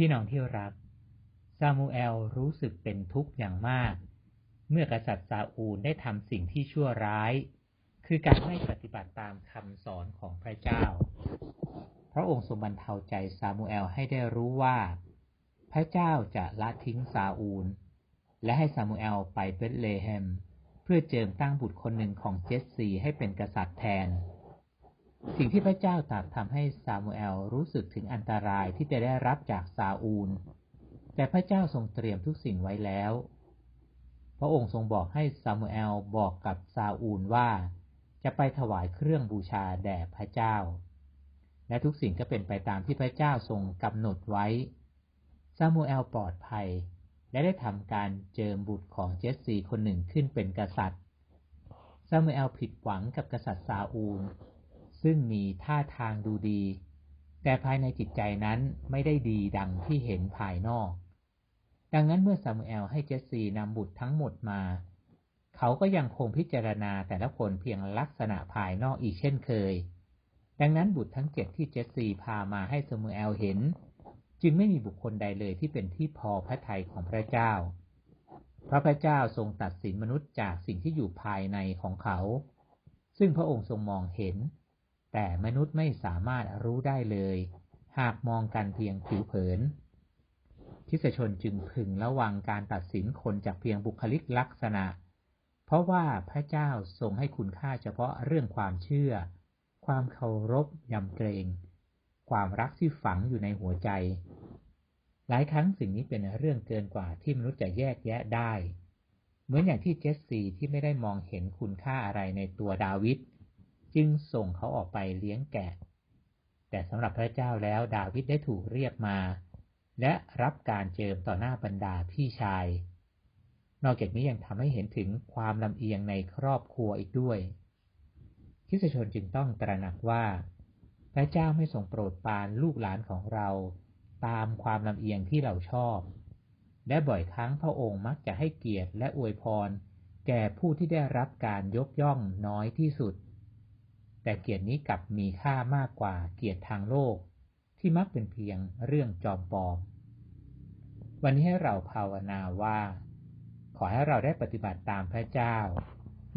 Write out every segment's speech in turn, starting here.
พี่น้องที่รัก ซามูเอลรู้สึกเป็นทุกข์อย่างมาก เมื่อกษัตริย์ซาอูลได้ทำสิ่งที่ชั่วร้าย คือการไม่ปฏิบัติตามคำสอนของพระเจ้า พระองค์ทรงบรรเทาใจซามูเอลให้ได้รู้ว่า พระเจ้าจะละทิ้งซาอูล และให้ซามูเอลไปเบธเลเฮม เพื่อเจิมตั้งบุตรคนหนึ่งของเจสซีให้เป็นกษัตริย์แทน สิ่งที่พระเจ้าตรัสทำให้ซามูเอลรู้สึกถึงอันตรายที่จะได้รับจากซาอูล แต่พระเจ้าทรงเตรียมทุกสิ่งไว้แล้ว พระองค์ทรงบอกให้ซามูเอลบอกกับซาอูลว่า จะไปถวายเครื่องบูชาแด่พระเจ้า และทุกสิ่งก็เป็นไปตามที่พระเจ้าทรงกำหนดไว้ ซามูเอลปลอดภัย และได้ทำการเจิมบุตรของเจสซีคนหนึ่งขึ้นเป็นกษัตริย์ ซามูเอลผิดหวังกับกษัตริย์ซาอูล ซึ่งมีท่าทางดูดี แต่ภายในจิตใจนั้นไม่ได้ดีดังที่เห็นภายนอก ดังนั้นเมื่อซามูเอลให้เจสซีนำบุตรทั้งหมดมา เขาก็ยังคงพิจารณาแต่ละคนเพียงลักษณะภายนอกอีกเช่นเคย ดังนั้นบุตรทั้งเจ็ดที่เจสซีพามาให้ซามูเอลเห็น จึงไม่มีบุคคลใดเลยที่เป็นที่พอพระทัยของพระเจ้าเพราะพระเจ้าทรงตัดสินมนุษย์จากสิ่งที่อยู่ภายในของเขา ซึ่งพระองค์ทรงมองเห็น แต่มนุษย์ไม่สามารถรู้ได้เลย หากมองกันเพียงผิวเผินคริสตชนจึงพึงระวังการตัดสินคนจากเพียงบุคลิกลักษณะ เพราะว่าพระเจ้าทรงให้คุณค่าเฉพาะเรื่องความเชื่อ ความเคารพยำเกรง ความรักที่ฝังอยู่ในหัวใจ หลายครั้งสิ่งนี้เป็นเรื่องเกินกว่าที่มนุษย์จะแยกแยะได้ เหมือนอย่างที่เจสซีที่ไม่ได้มองเห็นคุณค่าอะไรในตัวดาวิด จึงส่งเขาออกไปเลี้ยงแกะ แต่สำหรับพระเจ้าแล้วดาวิดได้ถูกเรียกมา และรับการเจิมต่อหน้าบรรดาพี่ชาย นอกจากนี้ยังทำให้เห็นถึงความลำเอียงในครอบครัวอีกด้วยคริสชนจึงต้องตระหนักว่า พระเจ้าไม่ทรงโปรดปรานลูกหลานของเรา ตามความลำเอียงที่เราชอบ และบ่อยครั้งพระองค์มักจะให้เกียรติและอวยพร แก่ผู้ที่ได้รับการยกย่องน้อยที่สุด แต่เกียรตินี้กลับมีค่ามากกว่าเกียรติทางโลก ที่มักเป็นเพียงเรื่องจอมปลอม วันนี้ให้เราภาวนาว่า ขอให้เราได้ปฏิบัติตามพระเจ้า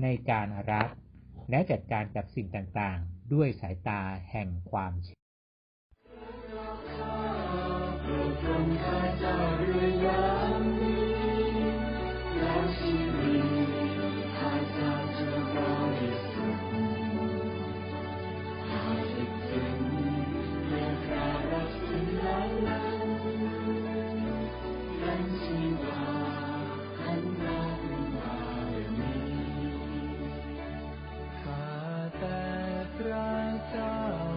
ในการรักและจัดการกับสิ่งต่างๆ ด้วยสายตาแห่งความเชื่อ ร